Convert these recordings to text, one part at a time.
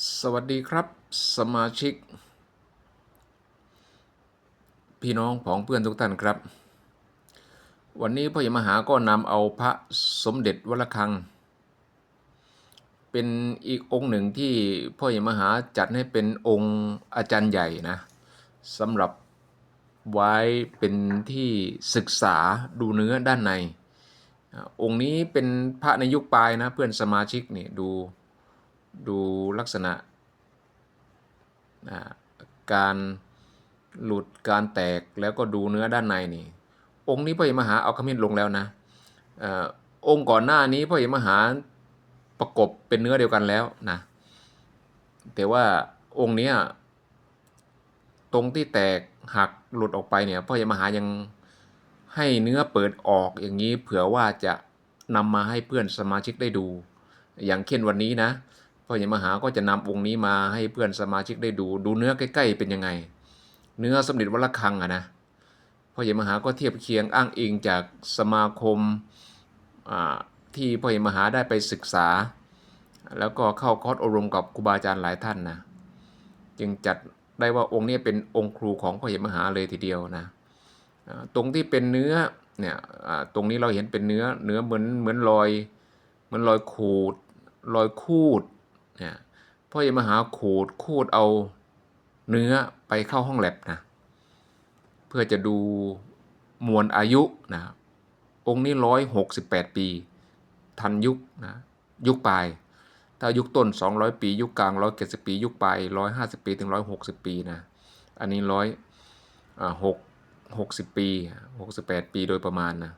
สวัสดีครับสมาชิก พี่น้องของเพื่อนทุกท่านครับ วันนี้พ่อใหญ่มหาก็นำเอาพระสมเด็จวัดระฆัง เป็นอีกองค์หนึ่งที่พ่อใหญ่มหาจัดให้เป็นองค์อาจารย์ใหญ่นะสำหรับไว้เป็นที่ศึกษาดูเนื้อด้านใน องค์นี้เป็นพระในยุคปลายนะเพื่อนสมาชิกนี่ดู ดูลักษณะการหลุดการแตกแล้วก็ดูเนื้อด้านในนี่ องค์นี้พ่อใหญ่มหาเอาขมิ้นลงแล้วนะอองค์ก่อนหน้านี้พ่อใหญ่มหาประกบเป็นเนื้อเดียวกันแล้วนะแต่ว่าองค์นี้ตรงที่แตกหักหลุดออกไปเนี่ยพ่อใหญ่มหายังให้เนื้อเปิดออกอย่างนี้เผื่อว่าจะนำมาให้เพื่อนสมาชิกได้ดู อย่างเช่นวันนี้นะ พ่อใหญ่มหาก็จะนำองค์นี้มาให้เพื่อนสมาชิกได้ดู ดูเนื้อใกล้ ๆ เป็นยังไง เนื้อสมเด็จวัดระฆังอะนะพ่อใหญ่มหาก็เทียบเคียงอ้างอิงจากสมาคมที่พ่อใหญ่มหาได้ไปศึกษา แล้วก็เข้าคอร์สอบรมกับครูบาอาจารย์หลายท่านนะจึงจัดได้ว่าองค์นี้เป็นองค์ครูของพ่อใหญ่มหาเลยทีเดียวนะตรงที่เป็นเนื้อเนี่ยตรงนี้เราเห็นเป็นเนื้อเนื้อเหมือนเหมือนรอยเหมือนรอยขูดรอยคูด เนี่ยพ่อใหญ่มหาขูดคูดเอาเนื้อไปเข้าห้องแลบนะเพื่อจะดูมวลอายุนะองค์นี้ร้อยหกสิบแปดปี ทันยุคนะยุคปลายถ้ายุคต้น 200 ปี ยุคกลาง170 ปี ยุคปลาย150 ปีถึง 160 ปีนะอันนี้ร้อยอ่าหกหกสิบปี68ปีโดยประมาณนะ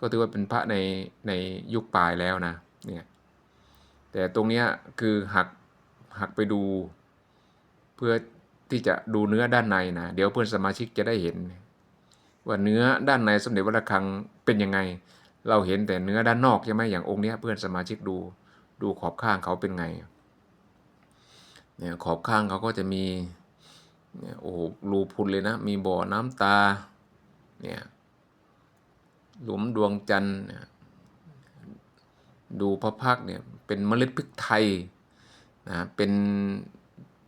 ก็ถือว่าเป็นพระในในยุคปลายแล้วนะเนี่ย แต่ตรงนี้คือหักหักไปดู เพื่อที่จะดูเนื้อด้านในนะเดี๋ยวเพื่อนสมาชิกจะได้เห็น ว่าเนื้อด้านในสมเด็จวัดระฆังเป็นยังไง เราเห็นแต่เนื้อด้านนอกใช่ไหมอย่างองค์นี้เพื่อนสมาชิกดูดูขอบข้างเขาเป็นไงเนี่ยขอบข้างเขาก็จะมีเนี่ยโอ้โหรูพุนเลยนะ มีบ่อน้ำตาเนี่ยหลุมดวงจันทร์เนี่ยดูพระพักเนี่ย เป็นเมล็ดพริกไทยนะเป็น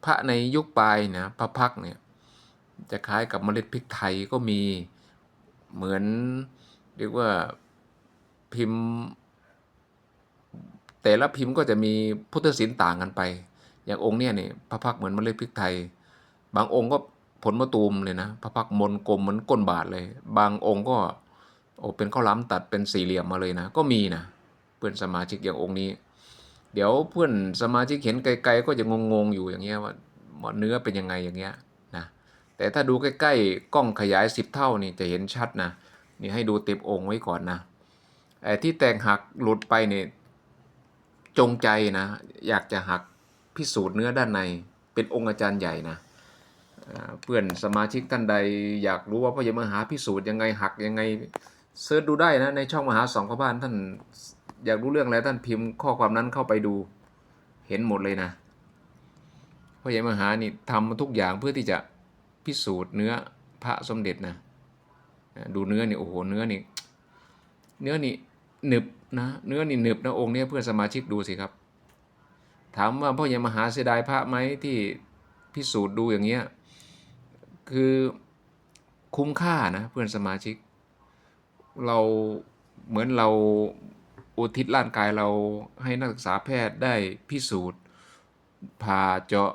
พระในยุคปลายนะพระพักเนี่ยจะคล้ายกับเมล็ดพริกไทยก็มีเหมือนเรียกว่าพิมพ์ แต่ละพิมพ์ก็จะมีพุทธศิลป์ต่างกันไป อย่างองค์เนี่ยนี่พระพักเหมือนเมล็ดพริกไทย บางองค์ก็ผลมะตูมเลยนะพระพักมนกลมเหมือนก้นบาทเลย บางองค์ก็โอ้เป็นข้าวหล้ำตัดเป็นสี่เหลี่ยมมาเลยนะ ก็มีนะเพื่อนสมาชิกอย่างองค์นี้ เดี๋ยวเพื่อนสมาชิกเห็นไกลๆก็จะงงๆอยู่อย่างเงี้ยว่าเนื้อเป็นยังไงอย่างเงี้ยนะแต่ถ้าดูใกล้ๆกล้องขยายสิบเท่านี่จะเห็นชัดนะนี่ให้ดูเต็มองค์ไว้ก่อนนะไอ้ที่แตกหักหลุดไปเนี่ยจงใจนะ อยากจะหักพิสูจน์เนื้อด้านใน เป็นองค์อาจารย์ใหญ่นะเพื่อนสมาชิกท่านใดอยากรู้ว่าพ่อใหญ่มหาพิสูจน์ยังไงหักยังไงเสิร์ชดูได้นะในช่องมหาสองพระบ้านท่าน อยากรู้เรื่องอะไรท่านพิมพ์ข้อความนั้นเข้าไปดู เห็นหมดเลยนะพ่อใหญ่มหานี่ทำทุกอย่างเพื่อที่จะพิสูจน์เนื้อพระสมเด็จนะดูเนื้อนี่โอ้โหเนื้อนี่เนื้อนี่หนึบนะเนื้อนี่หนึบนะองค์นี้เพื่อนสมาชิกดูสิครับ ถามว่าพ่อใหญ่มหาเสียดายพระไหมที่พิสูจน์ดูอย่างเงี้ยคือคุ้มค่านะเพื่อนสมาชิก เราเหมือนเรา อุทิศร่างกายเราให้นักศึกษาแพทย์ได้พิสูจน์ผ่าเจาะ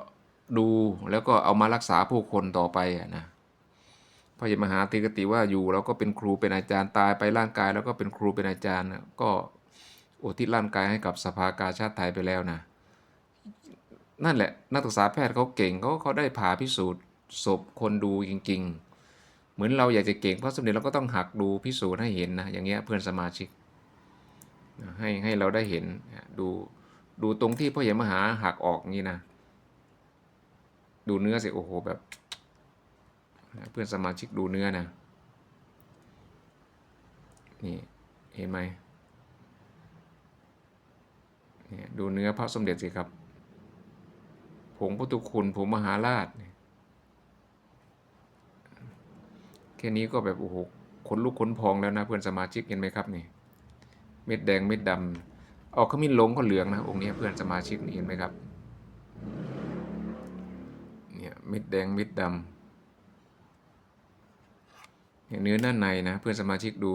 ดูแล้วก็เอามารักษาผู้คนต่อไปอะนะพระยมหาติกติว่าอยู่แล้วก็เป็นครูเป็นอาจารย์ตายไปร่างกายแล้วก็เป็นครูเป็นอาจารย์ ก็อุทิศร่างกายให้กับสภากาชาติไทยไปแล้วนะนั่นแหละนักศึกษาแพทย์เขาเก่งเขาเขาได้ผ่าพิสูจน์ศพคนดูจริง ๆ เหมือนเราอยากจะเก่งเพราะสมเด็จเราก็ต้องหักดูพิสูจน์ให้เห็นนะอย่างเงี้ยเพื่อนสมาชิก ให้ให้เราได้เห็นดูดูตรงที่พ่อใหญ่มหาหักออกงี้นะ ดูเนื้อสิโอ้โหแบบ เพื่อนสมาชิกดูเนื้อนะนี่เห็นไหมเนี่ยดูเนื้อพระสมเด็จสิครับ ผงพุทธคุณผงมหาราชแค่นี้ก็แบบโอ้โหขนลุกขนพองแล้วนะเพื่อนสมาชิกเห็นไหมครับนี่ เม็ดแดงเม็ดดำเอาขมิ้นลงก็เหลืองนะองค์นี้เพื่อนสมาชิกเห็นไหมครับเนี่ยเม็ดแดงเม็ดดำเนี่ยเนื้อด้านในนะเพื่อนสมาชิกดู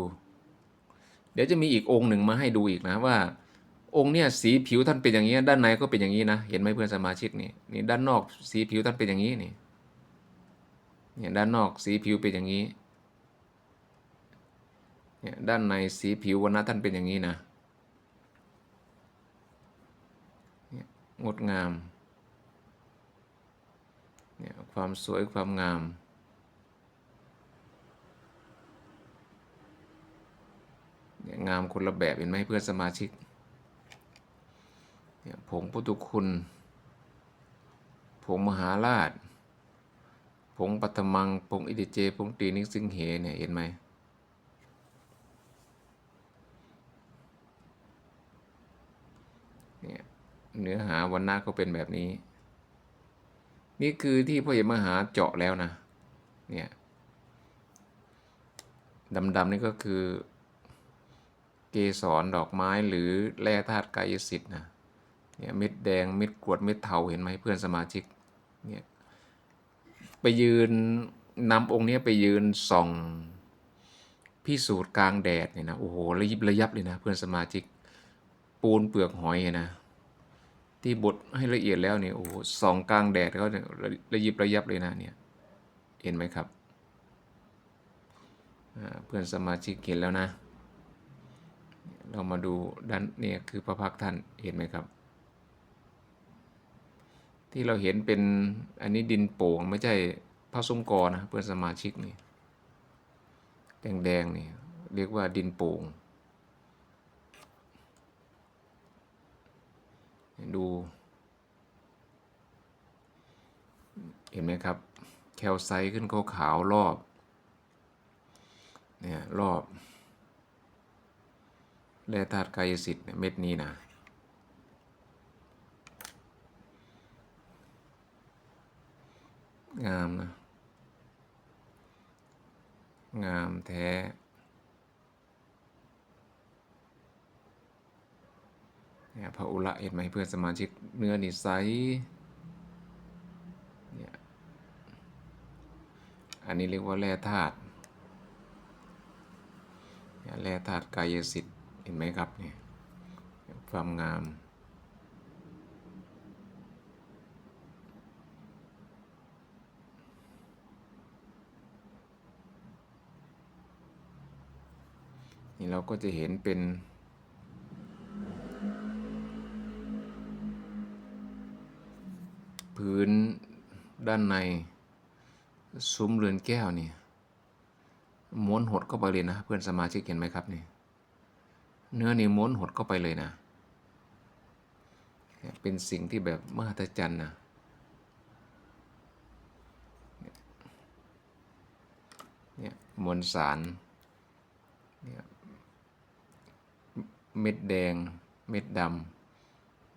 เดี๋ยวจะมีอีกองค์หนึ่งมาให้ดูอีกนะว่าองค์เนี่ยสีผิวท่านเป็นอย่างนี้ด้านในก็เป็นอย่างนี้นะเห็นไหมเพื่อนสมาชิกนี่นี่ด้านนอกสีผิวท่านเป็นอย่างนี้นี่เนี่ยด้านนอกสีผิวเป็นอย่างนี้ เนี่ยด้านในสีผิววันนะท่านเป็นอย่างนี้นะงดงามเนี่ยความสวยความงาม เนี่ยงามคนละแบบเห็นไหมเพื่อนสมาชิก เนี่ยผงพุทุคุณ ผงมหาราช ผงปัตมัง ผงอิติเจ ผงตีนิสิงเหเนี่ยเห็นไหมเนี่ย เนื้อหาวันหน้าก็เป็นแบบนี้ นี่คือที่พ่อเอกมหาเจาะแล้วนะ เนี่ยดำๆนี่ก็คือ เกสรดอกไม้หรือแร่ธาตุกายสิทธิ์นะเนี่ยเม็ดแดงเม็ดกรวดเม็ดเทาเห็นไหมเพื่อนสมาชิกเนี่ยไปยืนนำองค์นี้ไปยืนส่องพิสูจน์กลางแดดเนี่ยนะโอ้โหระยิบระยับเลยนะเพื่อนสมาชิกปูนเปลือกหอยนะ ที่บดให้ละเอียดแล้วเนี่ยโอ้โหสองกลางแดดเขาเนี่ยระระยิบระยับเลยนะเนี่ยเห็นไหมครับเพื่อนสมาชิกเห็นแล้วนะ เรามาดูด้านเนี่ยคือพระพักท่านเห็นไหมครับ ที่เราเห็นเป็นอันนี้ดินโป่งไม่ใช่พระสมกรนะเพื่อนสมาชิกนี่แดงๆนี่เรียกว่าดินโป่ง ดู เห็นไหมครับ แคลไซต์ขึ้นขาวๆรอบ เนี่ย รอบ แร่ธาตุกายสิทธิ์เม็ดนี้นะงามนะ งามแท้ เนี่ยพระอุระเห็นไหมเพื่อนสมาชิกเนื้อนี่ใสเนี่ยอันนี้เรียกว่าแร่ธาตุแร่ธาตุกายสิทธิ์เห็นไหมครับเนี่ยความงามนี่เราก็จะเห็นเป็น พื้นด้านในซุ้มเรือนแก้วนี่ม้วนหดเข้าไปเลยนะ เพื่อนสมาชิกเห็นไหมครับนี่เนื้อนี่ม้วนหดเข้าไปเลยนะ เป็นสิ่งที่แบบมหัศจรรย์นะเนี่ยมวลสารเนี่ยเม็ดแดง เม็ดดำ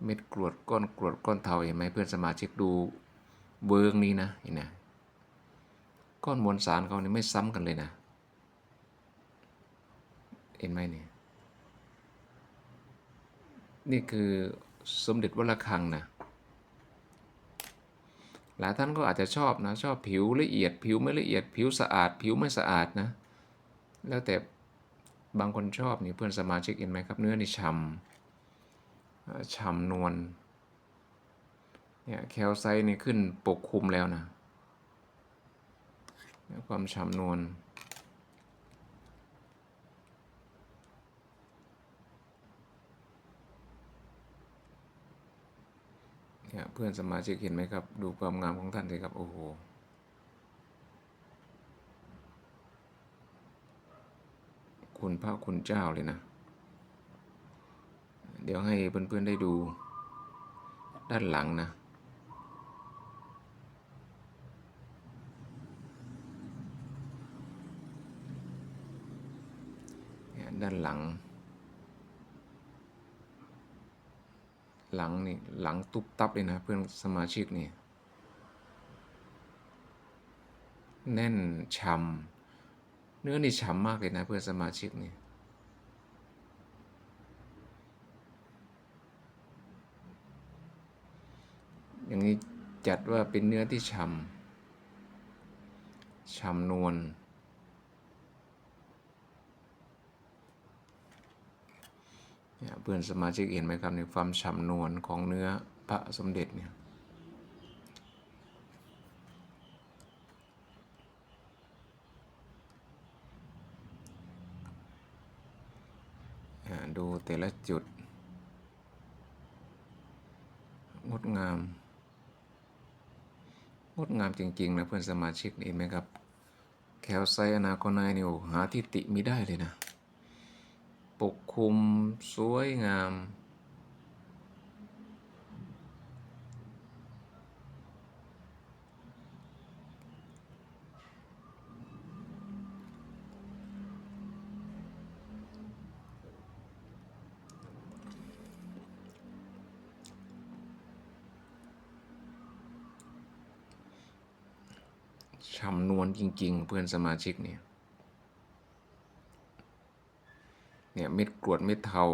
เม็ดกรวดก้อนกรวดก้อนเทาเห็นไหมเพื่อนสมาชิกดูเบิงนี้นะเห็นไหมก้อนมวลสารเขานี่ไม่ซ้ำกันเลยนะ เห็นไหมเนี่ยนี่คือสมเด็จวัดระฆังนะหลายท่านก็อาจจะชอบนะชอบผิวละเอียด ผิวไม่ละเอียด ผิวสะอาด ผิวไม่สะอาดนะ แล้วแต่บางคนชอบนี่เพื่อนสมาชิกเห็นไหมครับ เนื้อนี่ฉ่ำอ่า ฉ่ำนวลเนี่ยแคลไซต์นี่ขึ้นปกคลุมแล้วนะความฉ่ำนวลเนี่ยเพื่อนสมาชิกเห็นไหมครับ ดูความงามของท่านเลยครับ โอ้โหคุณพระคุณเจ้าเลยนะ เดี๋ยวให้เพื่อนๆได้ดูด้านหลังนะ ด้านหลัง หลังนี่หลังตุบตับเลยนะเพื่อนสมาชิกนี่ แน่นช่ำเนื้อนี่ฉ่ำมากเลยนะเพื่อนสมาชิกนี่ อย่างนี้จัดว่าเป็นเนื้อที่ฉ่ำฉ่ำนวลเพื่อนสมาชิกเห็นไหมครับในความฉ่ำนวลของเนื้อพระสมเด็จเนี่ยดูแต่ละจุด งดงาม งดงามจริง ๆ นะเพื่อนสมาชิกเห็นไหมครับ แคลไซอนาคอนายนิวหาที่ติไม่ได้เลยนะ ปกคลุมสวยงาม ฉ่ำนวลจริง ๆ เพื่อนสมาชิกเนี่ยเนี่ยเม็ดกรวดเม็ดเทา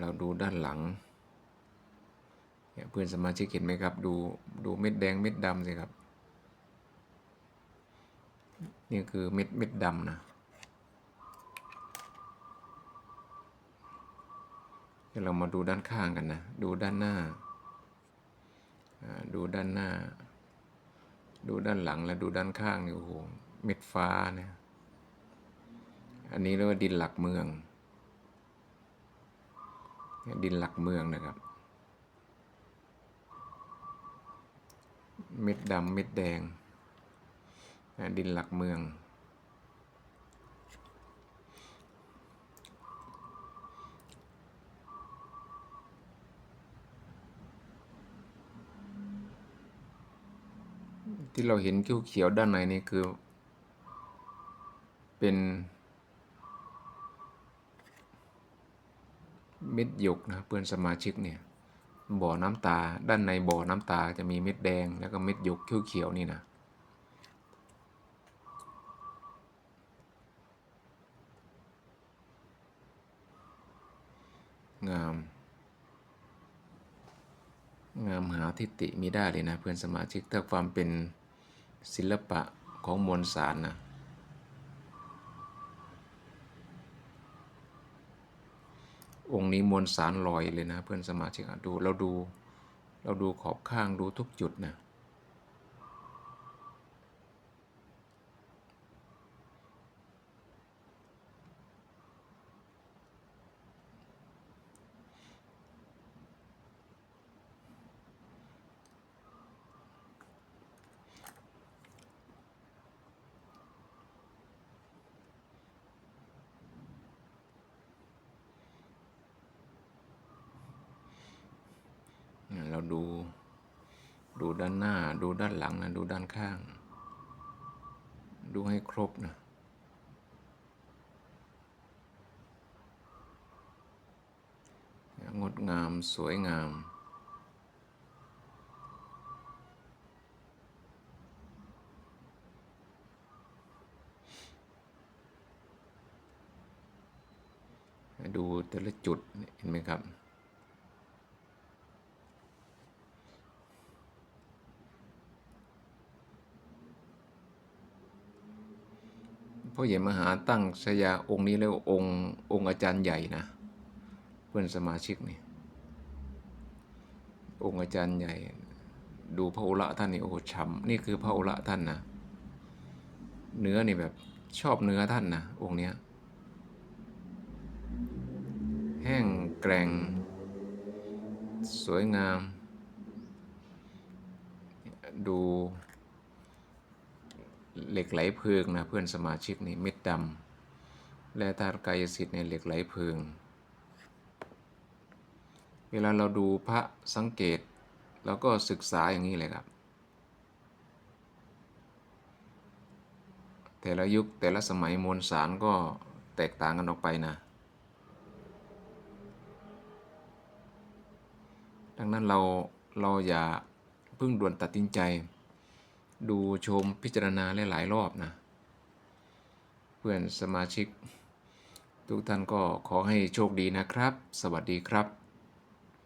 เราดูด้านหลังเนี่ยเพื่อนสมาชิกเห็นไหมครับ ดูดูเม็ดแดงเม็ดดำสิครับ นี่คือเม็ดเม็ดดำนะ เดี๋ยวเรามาดูด้านข้างกันนะ ดูด้านหน้า ดูด้านหน้า ดูด้านหลังและดูด้านข้างนี่โอ้โห เม็ดฟ้าเนี่ย อันนี้เรียกว่าดินหลักเมือง ดินหลักเมืองนะครับ เม็ดดำเม็ดแดง ดินหลักเมือง ที่เราเห็นเขียวๆด้านในนี่คือ เป็นเม็ดหยกนะเพื่อนสมาชิกเนี่ยบ่อน้ำตาด้านในบ่อน้ำตาจะมีเม็ดแดงแล้วก็เม็ดหยกเขียวๆนี่นะงาม งามหาทิฏฐิมีได้เลยนะเพื่อนสมาชิกถ้าความเป็น ศิลปะของมวลสารนะองค์นี้มวลสารลอยเลยนะเพื่อนสมาชิกดูเราดูเราดูขอบข้างดูทุกจุดนะ ดู ดูด้านหน้า ดูด้านหลังนะ ดูด้านข้าง ดูให้ครบนะงดงามสวยงาม ดูแต่ละจุดเห็นไหมครับ พ่อใหญ่มหาตั้งชยาองค์นี้แล้วองค์องค์อาจารย์ใหญ่นะ เพื่อนสมาชิกนี่องค์อาจารย์ใหญ่ ดูพระอุระท่านนี่โอ้ช้ำนี่คือพระอุระท่านนะเนื้อนี่แบบชอบเนื้อท่านนะองค์เนี้ยแห้งแกร่ง สวยงาม ดู เหล็กไหลเพลิงนะเพื่อนสมาชิกนี่เม็ดดำและธาตุกายสิทธิ์ในเหล็กไหลเพลิง เวลาเราดูพระสังเกตเราก็ศึกษาอย่างนี้เลยครับ แต่ละยุคแต่ละสมัยมวลสารก็แตกต่างกันออกไปนะ ดังนั้นเราเราอย่าเพิ่งด่วนตัดสินใจ ดูชมพิจารณาหลายๆรอบนะ เพื่อนสมาชิก ทุกท่านก็ขอให้โชคดีนะครับ สวัสดีครับ